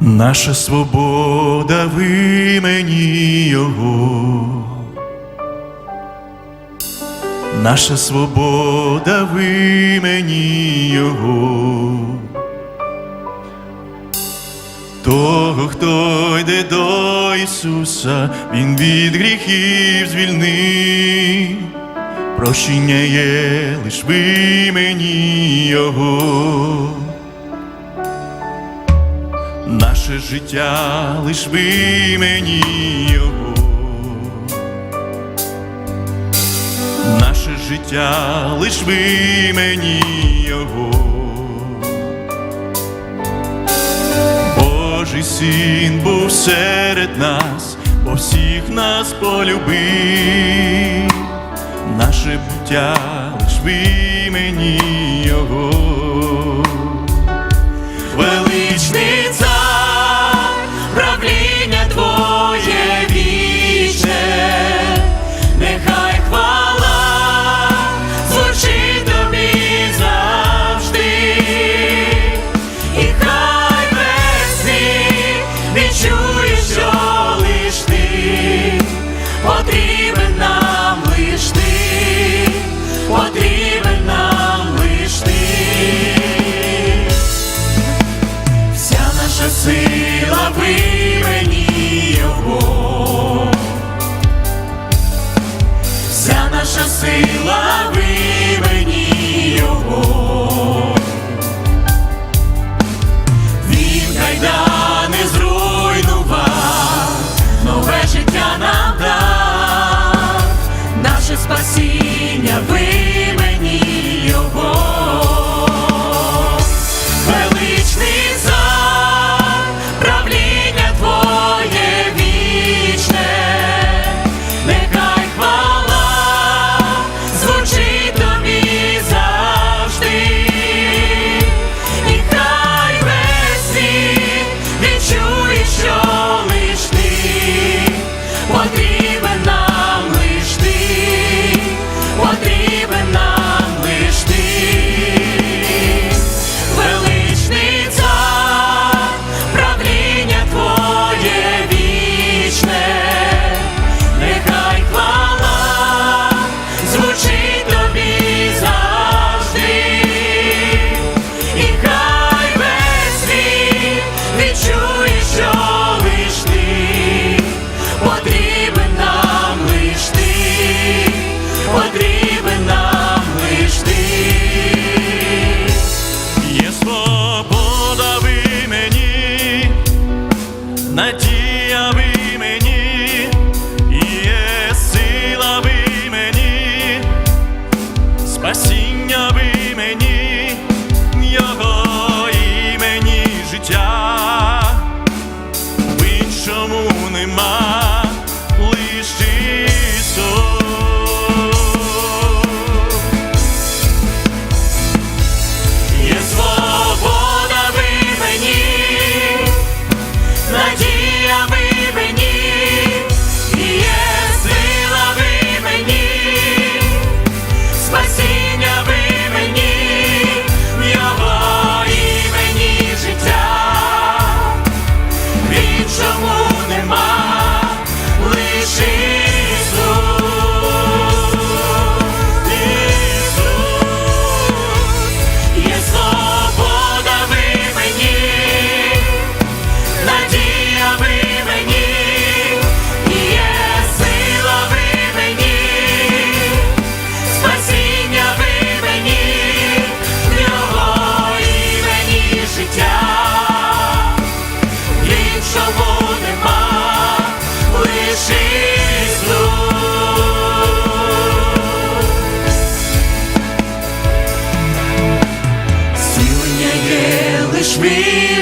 Наша свобода в імені Його, наша свобода в імені Його, того, хто йде до Ісуса, Він від гріхів звільнив, прощення є лиш в імені Його наше життя, лиш би мені його, наше життя, лиш би мені його, Божий син був серед нас, бо всіх нас полюбив, наше буття лиш би.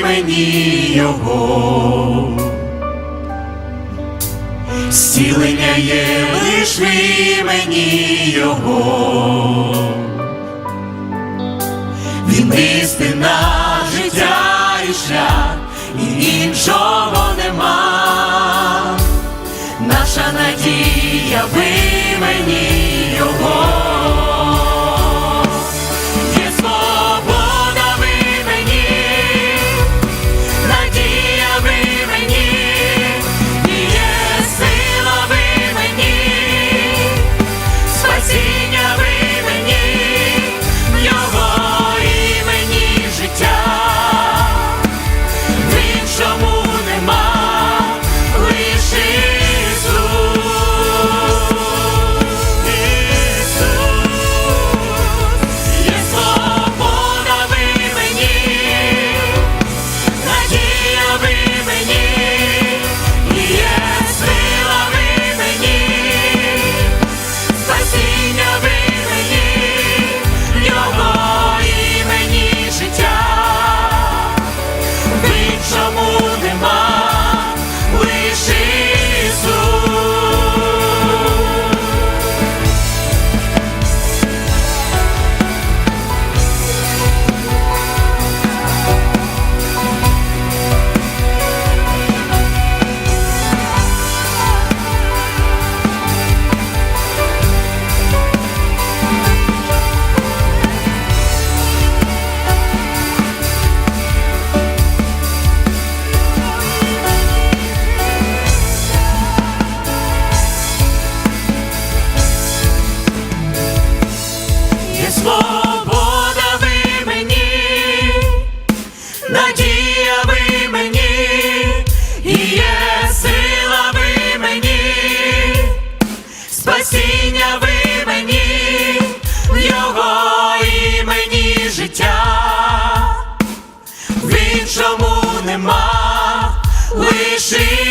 мені його, зцілення є лиш мені його, він істина життя і шлях, і іншого нема, наша надія в імені його. Спасіння ви мені, в його імені життя, в іншому нема лише.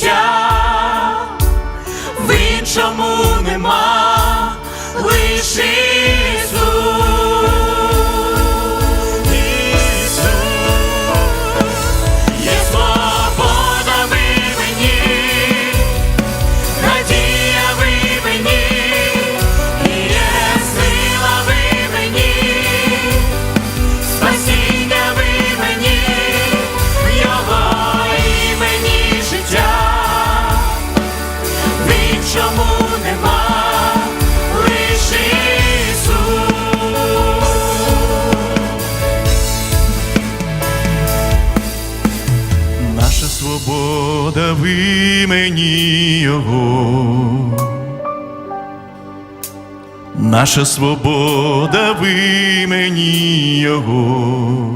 Життя, в іншому Наша свобода в імені Його.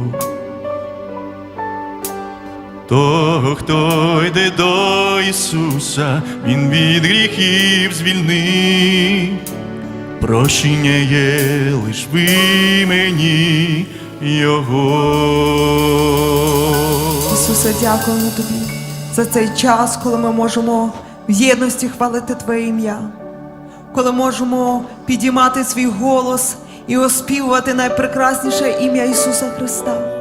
Того, хто йде до Ісуса, Він від гріхів звільнив. Прощення є лиш в імені Його. Ісусе, дякуємо тобі за цей час, коли ми можемо в єдності хвалити Твоє ім'я, коли можемо підіймати свій голос і оспівувати найпрекрасніше ім'я Ісуса Христа.